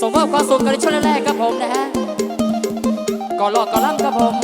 สมมติความสุขกันในช่วงแรกๆครับผมนะฮะก่อนหลอกก่อนล่ำครับผม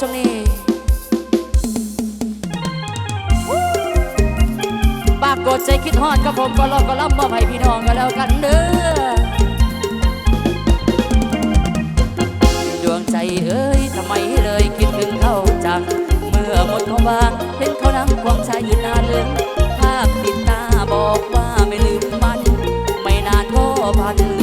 ช่วงนี้บาปกดใจคิดฮอดกับผมก็รอก็รับมอบให้พี่น้องก็แล้วกันเด้อดวงใจเอ้ยทำไมเลยคิดถึงเขาจัง เมื่อหมดเขาบาง เห็นเขานั่งควงชายอยู่นานเลยมภาพติดตาบอกว่าไม่ลืมมัน ไม่นานก็พัน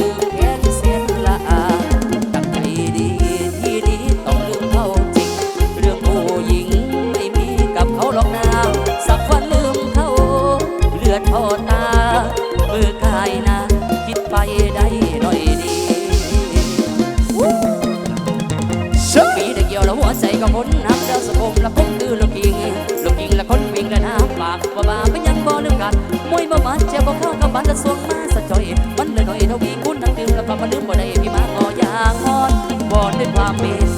สวงมาสะจอยวันเลยหน่อยทวีคุณทั้งดึงแล้วก็มาลืมบ่ได้พี่มาก็อยากฮอนบ่ได้ความเมต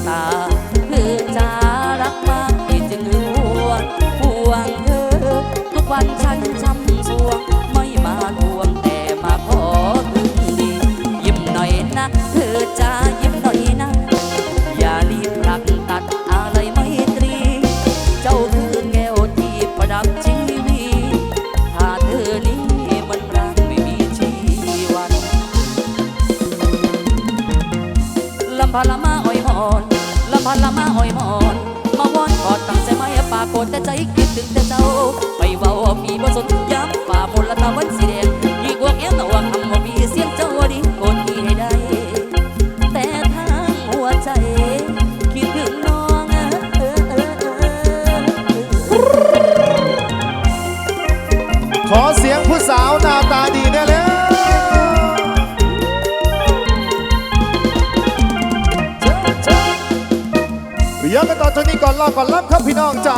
รอก่อนรับครับพี่น้องจ้า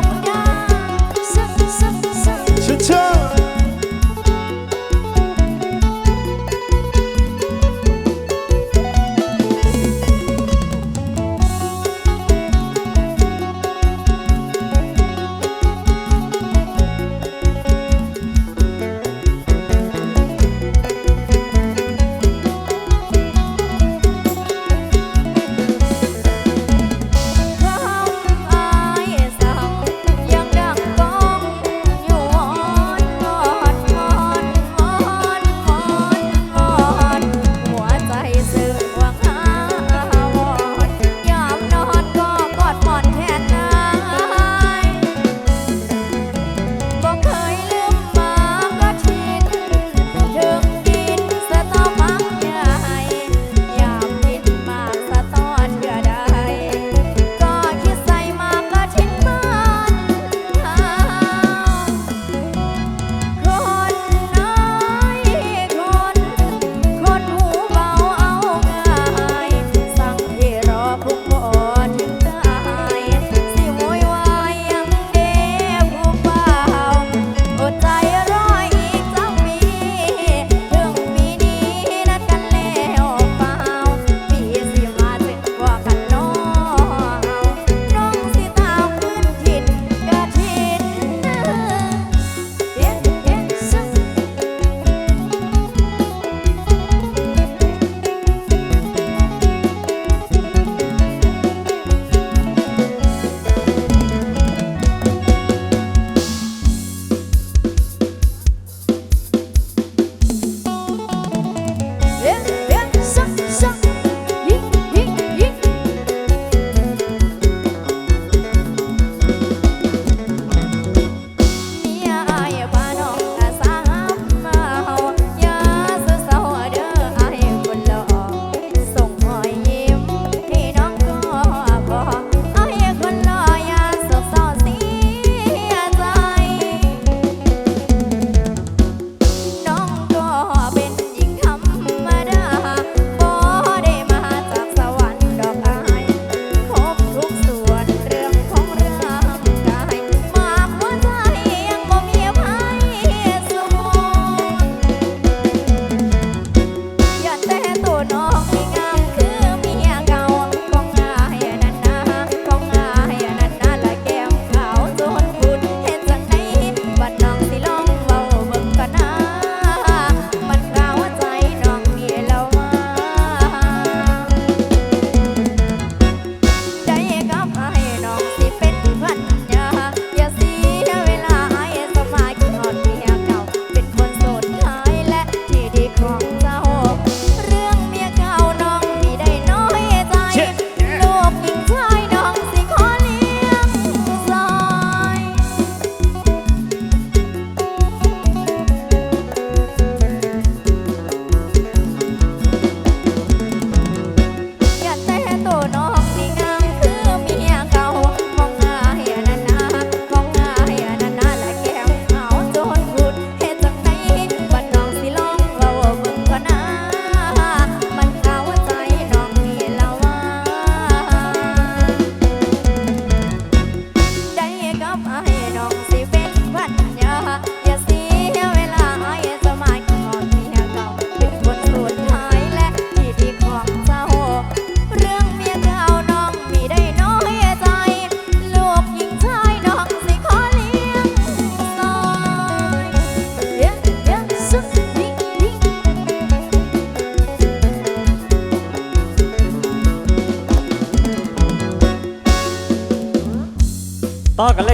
Rock.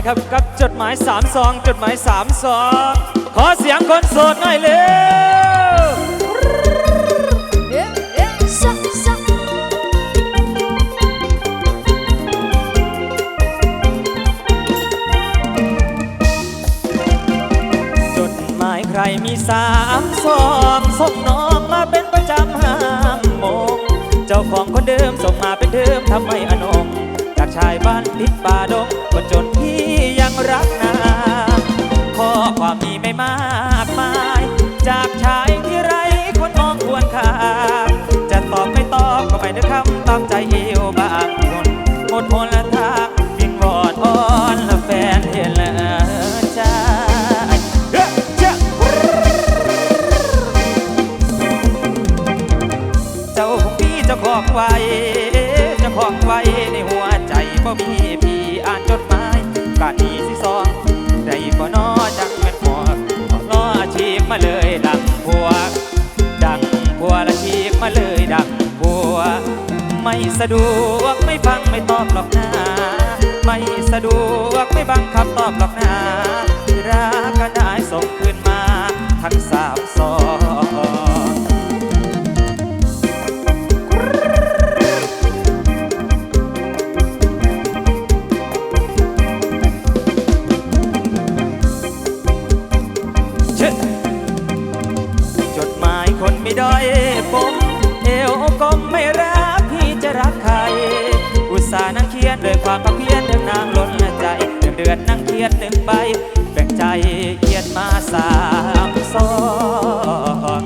นเลยครับกับจดหมาย3ซองจดหมาย3ซองขอเสียงคนโสดหน่อยเร็วจดหมายใครมีสามซองส่งน้องมาเป็นประจำห้ามโมงเจ้าของคนเดิมส่งมาเป็นเดิมทำไมอนงจากชายบ้านติดป่าดงคนจน ยังรักนางข้อความมีไม่มากมาย จากชายที่ไรคนมองควรค่าจะตอบไม่ตอบก็ไม่ได้คำตามใจเอวบางคนหมดหนละทางวิ่งวอนอ้อนละแฟนเห็นละใจเฮ้ยเจ้าเจ้าของพี่เจ้าของไว้เจ้าของไว้ในหัวใจบ่มีพี่อ่านจดหมาย สะดวกไม่ฟังไม่ตอบหรอกนะไม่สะดวกไม่บังคับตอบหรอกนะรักก็ได้ส่งคืนมา ทั้งสามสอง ด้วยความเพียรเดินนางล้นใจเดือนเดือนนั่งเขียนหนึ่งใบแบ่งใจเขียนมาสามซอง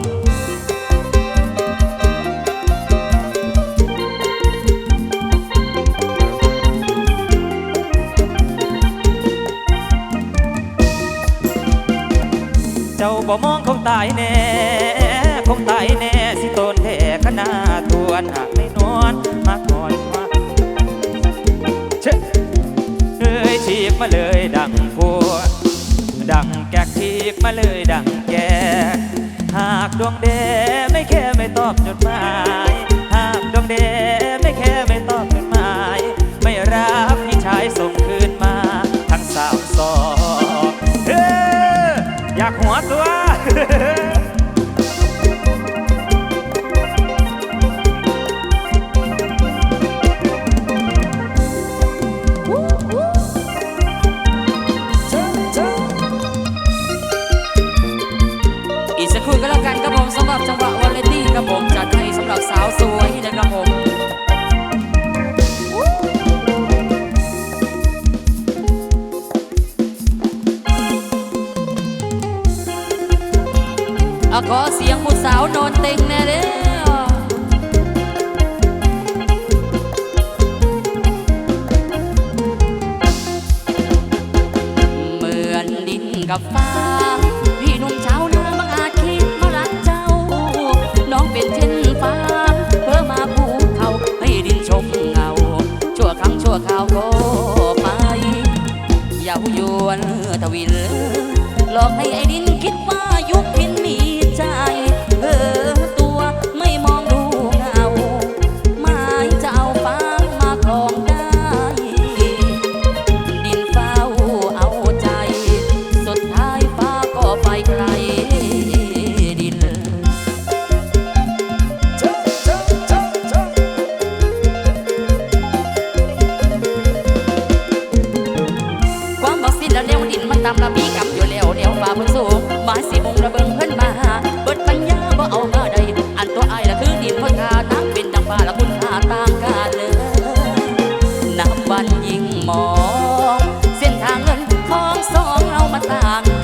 เจ้าบ่มองคงตายแน่คงตายแน่สิตนแท้ขนาดทวนหากไม่นอนมาก่อนมา ทีบมาเลยดังพัวดังแกกทีบมาเลยดังแก หากดวงเดไม่แค่ไม่ตอบจดหมาย หากดวงเด ยาวยวนทวินหลอกให้ไอ้ดินคิดว่ายุคพินมีใจ ต่าง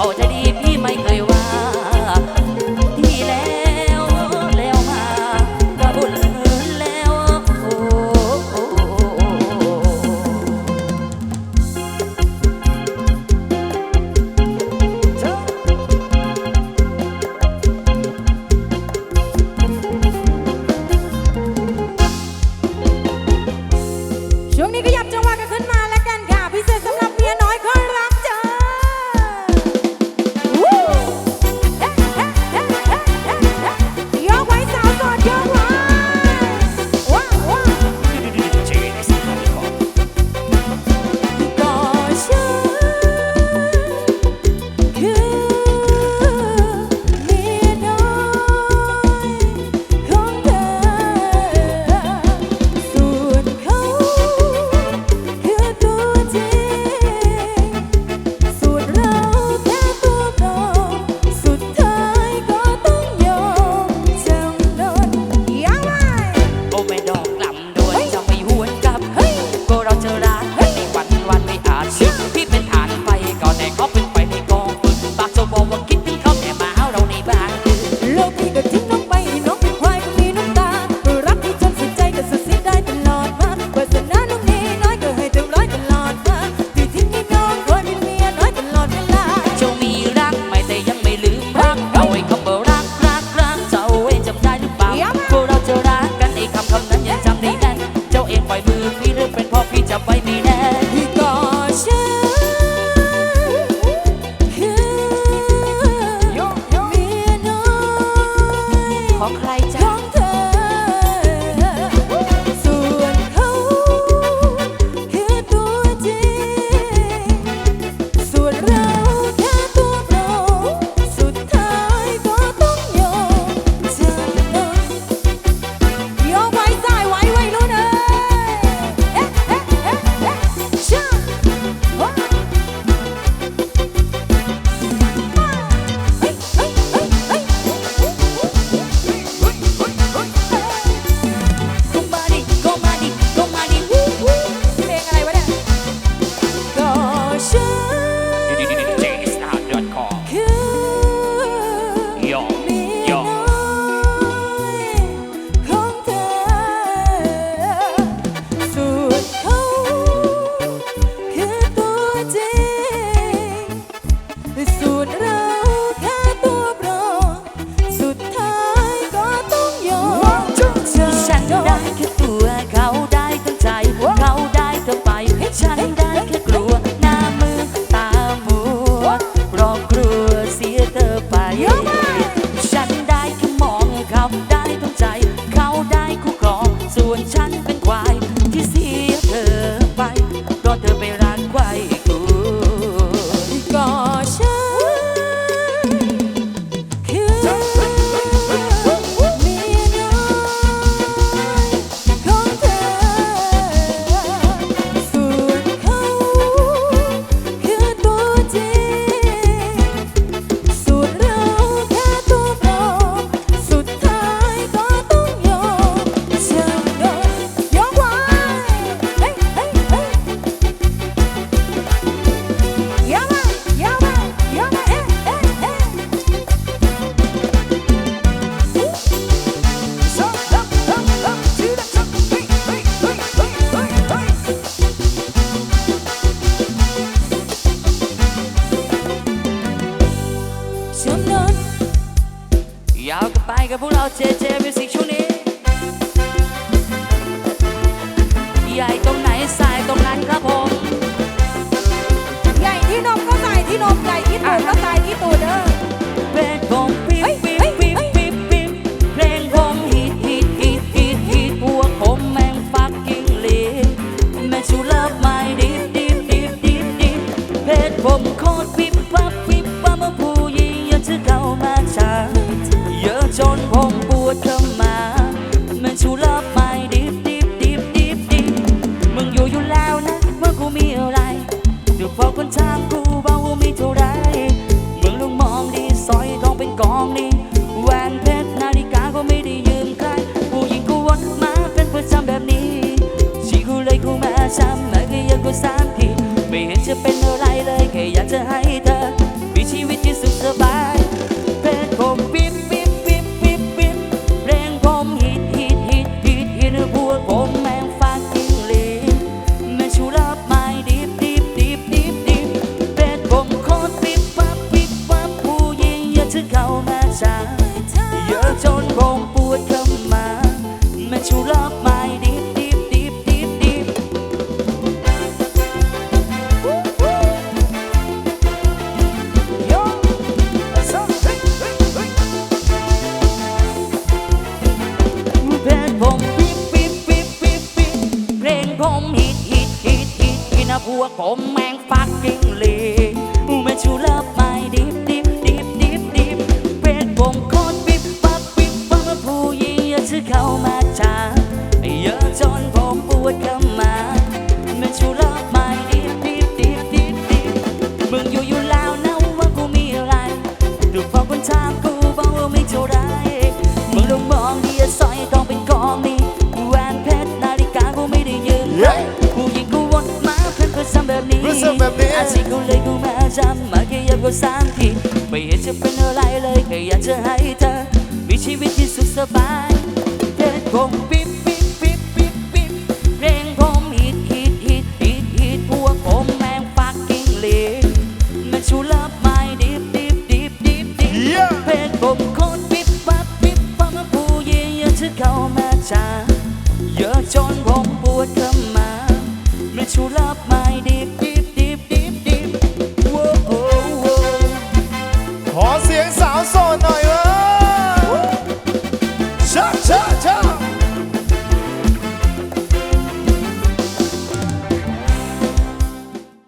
哦我在第 to. ซะแบบนี้อาจจะกูเลยกูมาจำมาแค่ยับกูสามทีไม่เห็นจะเป็นอะไรเลยแค่อยากจะให้เธอ มีชีวิตที่สุขสบายเดินคงปิ๊บปิ๊บปิ๊บปิ๊บปิ๊บเร่งผมฮิตฮิตฮิตฮิตฮิตพวกผมแมงฟักกิ้งลีดมันชูเลิฟไม่ดิบดิบดิบดิบดิบเพลงผมโคตรปิ๊บปั๊บปิ๊บปั๊มาผู้หเยี่ยจะเข้ามาจ้าเยอะจนผมปวดข้นมามันชูเลิฟ